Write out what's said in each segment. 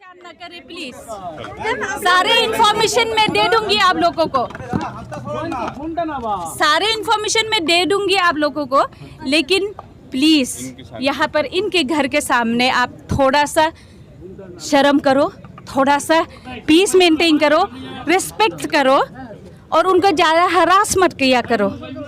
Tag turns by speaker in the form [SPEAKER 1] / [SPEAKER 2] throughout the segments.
[SPEAKER 1] परेशान न करें प्लीज़ सारे इन्फॉर्मेशन मैं दे दूँगी आप लोगों को। सारे इन्फॉर्मेशन मैं दे दूँगी आप लोगों को, लेकिन प्लीज़ यहाँ पर इनके घर के सामने आप थोड़ा सा शर्म करो, थोड़ा सा पीस मेंटेन करो रिस्पेक्ट करो, और उनको ज़्यादा हरास मत किया करो।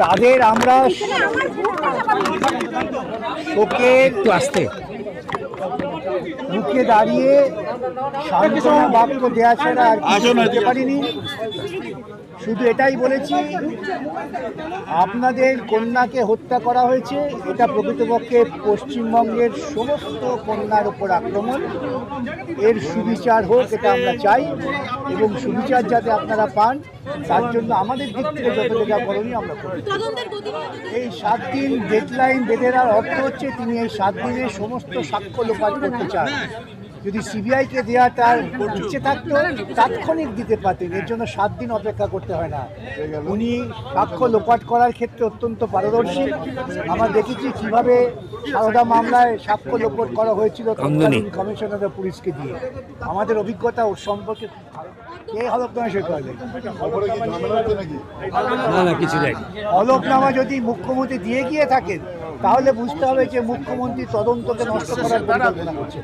[SPEAKER 2] তাদের আমরা শোকে একটু আস্তে। মুখে দাঁড়িয়ে সান্ত্বনা বাক্য দেওয়া ছাড়া আর পারিনি। শুধু এটাই বলেছি আপনাদের কন্যাকে হত্যা করা হয়েছে। এটা প্রকৃতপক্ষে পশ্চিমবঙ্গের সমস্ত কন্যার উপর আক্রমণ। এর সুবিচার হোক এটা আমরা চাই এবং সুবিচার যাতে আপনারা পান তার জন্য আমাদের দিক থেকে যত যা করণীয় আমরা করি এই সাত দিন ডেডলাইন বেঁধে অর্থ হচ্ছে তিনি এই সাত দিনে সমস্ত সাক্ষ্য লোপাট করতে চান। যদি সিবিআইকে দেওয়া তার ইচ্ছে থাকতো তাৎক্ষণিক দিতে পারতেন। এর জন্য সাত দিন অপেক্ষা করতে হয় না। উনি সাক্ষ্য লোপাট করার ক্ষেত্রে অত্যন্ত পারদর্শী। আমরা দেখেছি কীভাবে সারদা মামলায় সাক্ষ্য লোপাট করা হয়েছিল তৎকালীন কমিশনার অফ পুলিশকে দিয়ে। আমাদের অভিজ্ঞতা ওর সম্পর্কে। কে হলফনামা সই করবে হলফনামা যদি মুখ্যমন্ত্রী দিয়ে গিয়ে থাকেন তাহলে বুঝতে হবে যে মুখ্যমন্ত্রী তদন্তকে নষ্ট করার পরিকল্পনা করছে।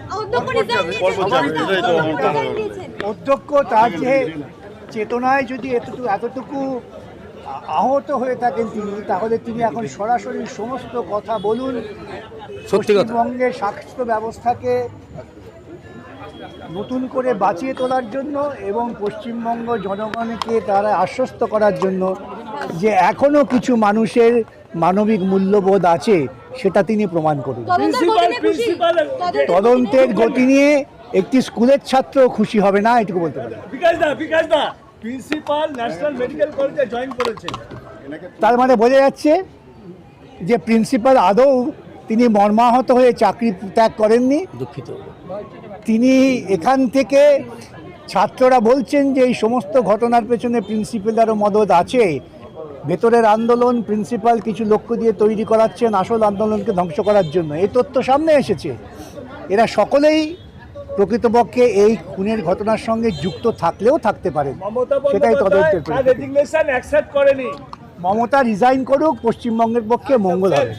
[SPEAKER 3] অধ্যক্ষ
[SPEAKER 2] তার যে চেতনায় যদি এতটুকু এতটুকু আহত হয়ে থাকেন তিনি তাহলে তিনি এখন সরাসরি সমস্ত কথা বলুন। পশ্চিমবঙ্গের স্বাস্থ্য ব্যবস্থাকে নতুন করে বাঁচিয়ে তোলার জন্য এবং পশ্চিমবঙ্গ জনগণকে তারা আশ্বস্ত করার জন্য যে এখনও কিছু মানুষের মানবিক মূল্যবোধ আছে সেটা তিনি প্রমাণ করুন।
[SPEAKER 3] তদন্তের গতি নিয়ে
[SPEAKER 2] একটি স্কুলের ছাত্র খুশি হবে না এটুকু বলতে পারি।
[SPEAKER 4] বিকাশ দা বিকাশ দা প্রিন্সিপাল ন্যাশনাল মেডিকেল কলেজে জয়েন করেছে।
[SPEAKER 2] তার মানে বোঝা যাচ্ছে যে প্রিন্সিপাল আদৌ তিনি মর্মাহত হয়ে চাকরি ত্যাগ করেননি।
[SPEAKER 5] দুঃখিত।
[SPEAKER 2] তিনি এখান থেকে ছাত্ররা বলছেন যে এই সমস্ত ঘটনার পেছনে প্রিন্সিপালেরও মদত আছে। ভেতরের আন্দোলন প্রিন্সিপাল কিছু লক্ষ্য দিয়ে তৈরি করাচ্ছেন আসল আন্দোলনকে ধ্বংস করার জন্য। এই তথ্য সামনে এসেছে। এরা সকলেই প্রকৃতপক্ষে এই খুনের ঘটনার সঙ্গে যুক্ত থাকলেও থাকতে
[SPEAKER 4] পারে
[SPEAKER 2] সেটাই তদন্তের মমতা রিজাইন করুক পশ্চিমবঙ্গের পক্ষে মঙ্গল হবে।